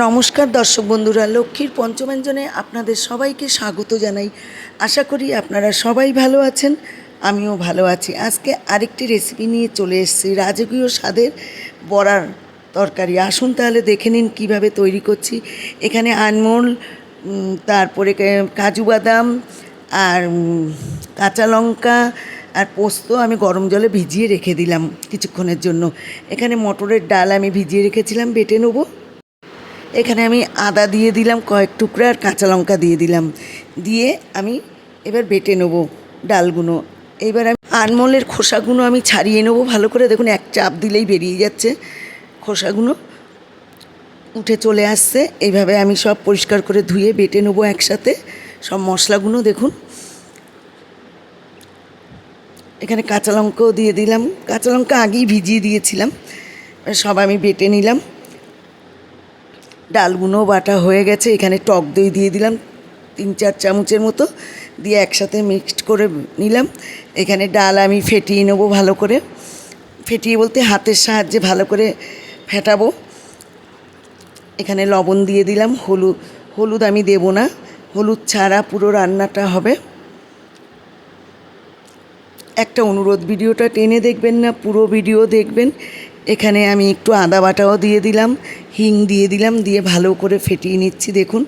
নমস্কার দর্শক বন্ধুরা, লক্ষ্মীর পঞ্চমাঞ্জনে আপনাদের সবাইকে স্বাগত জানাই। আশা করি আপনারা সবাই ভালো আছেন, আমিও ভালো আছি। আজকে আরেকটি রেসিপি নিয়ে চলে এসেছি, রাজকীয় স্বাদের বড়ার তরকারি। আসুন তাহলে দেখে নিন কীভাবে তৈরি করছি। এখানে আনমোল তারপরে কাজু বাদাম আর কাঁচা লঙ্কা আর পোস্ত আমি গরম জলে ভিজিয়ে রেখে দিলাম কিছুক্ষণের জন্য। এখানে মটরের ডাল আমি ভিজিয়ে রেখেছিলাম, বেটে নেব। এখানে আমি আদা দিয়ে দিলাম, কয়েক টুকরা, আর কাঁচা লঙ্কা দিয়ে দিলাম। দিয়ে আমি এবার বেটে নেব ডালগুলো এবার আমি আনমলের খোসাগুলো আমি ছাড়িয়ে নেব ভালো করে। দেখুন, এক চাপ দিলেই বেরিয়ে যাচ্ছে খোসাগুলো উঠে চলে আসছে। এইভাবে আমি সব পরিষ্কার করে ধুয়ে বেটে নেব একসাথে সব মশলাগুলো দেখুন। এখানে কাঁচা লঙ্কাও দিয়ে দিলাম। কাঁচা লঙ্কা আগেই ভিজিয়ে দিয়েছিলাম। সব আমি বেটে নিলাম। ডালগুলো বাটা হয়ে গেছে, এখানে টক দই দিয়ে দিলাম, তিন চার চামচের মতো, দিয়ে একসাথে মিক্সড করে নিলাম। এখানে ডাল আমি ফেটিয়ে নেব ভালো করে। ফেটিয়ে বলতে হাতের সাহায্যে ভালো করে ফেটাবো। এখানে লবণ দিয়ে দিলাম হলুদ হলুদ আমি দেবো না, হলুদ ছাড়া পুরো রান্নাটা হবে। একটা অনুরোধ, ভিডিওটা টেনে দেখবেন না, পুরো ভিডিও দেখবেন। এখানে আমি একটু আদা বাটাও দিয়ে দিলাম, হিং দিয়ে দিলাম, দিয়ে ভালো করে ফেটিয়ে নিচ্ছি, দেখুন।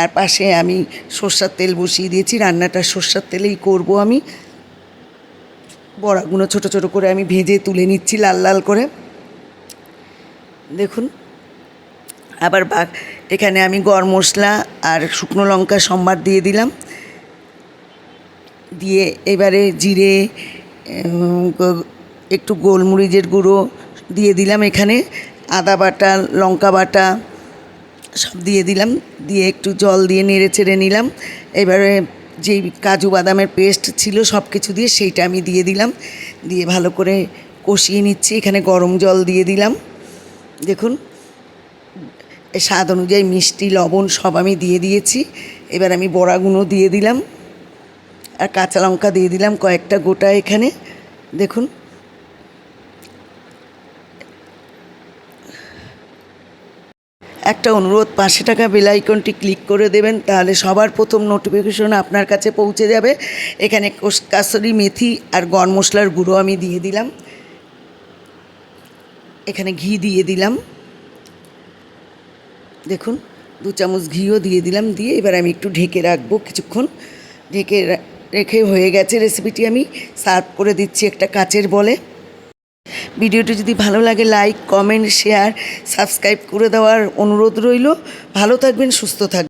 আর পাশে আমি সর্ষার তেল বসিয়ে দিয়েছি, রান্নাটা সর্ষার তেলেই করব আমি। বড়াগুলো ছোট ছোট করে আমি ভেজে তুলে নিচ্ছি লাল লাল করে। দেখুন, আবার বা, এখানে আমি গরম মশলা আর শুকনো লঙ্কা, সম্বার দিয়ে দিলাম। দিয়ে এবারে জিরে একটু গোলমরিচের গুঁড়ো দিয়ে দিলাম এখানে। আদা বাটা, লঙ্কা বাটা সব দিয়ে দিলাম। দিয়ে একটু জল দিয়ে নেড়ে চেড়ে নিলাম। এবারে যেই কাজু বাদামের পেস্ট ছিল সব কিছু দিয়ে সেইটা আমি দিয়ে দিলাম। দিয়ে ভালো করে কষিয়ে নিচ্ছি। এখানে গরম জল দিয়ে দিলাম। দেখুন, স্বাদ অনুযায়ী মিষ্টি, লবণ সব আমি দিয়ে দিয়েছি। এবার আমি বড়াগুলো দিয়ে দিলাম। আর কাঁচা লঙ্কা দিয়ে দিলাম কয়েকটা গোটা এখানে। দেখুন একটা অনুরোধ, পাঁচশো টাকা বেল আইকনটি ক্লিক করে দেবেন, তাহলে সবার প্রথম নোটিফিকেশন আপনার কাছে পৌঁছে যাবে। এখানে কস- কাসুরি, মেথি আর গরম মশলার গুঁড়ো আমি দিয়ে দিলাম। এখানে ঘি দিয়ে দিলাম। দেখুন, দু চামচ ঘিও দিয়ে দিলাম, দিয়ে এবার আমি একটু ঢেকে রাখব কিছুক্ষণ। ঢেকে রেখে হয়ে গেছে রেসিপিটি আমি। সার্ভ করে দিচ্ছি একটা কাচের বলে। ভিডিওটি যদি ভালো লাগে লাইক কমেন্ট শেয়ার সাবস্ক্রাইব করে দেওয়ার অনুরোধ রইল। ভালো থাকবেন, সুস্থ থাকবেন।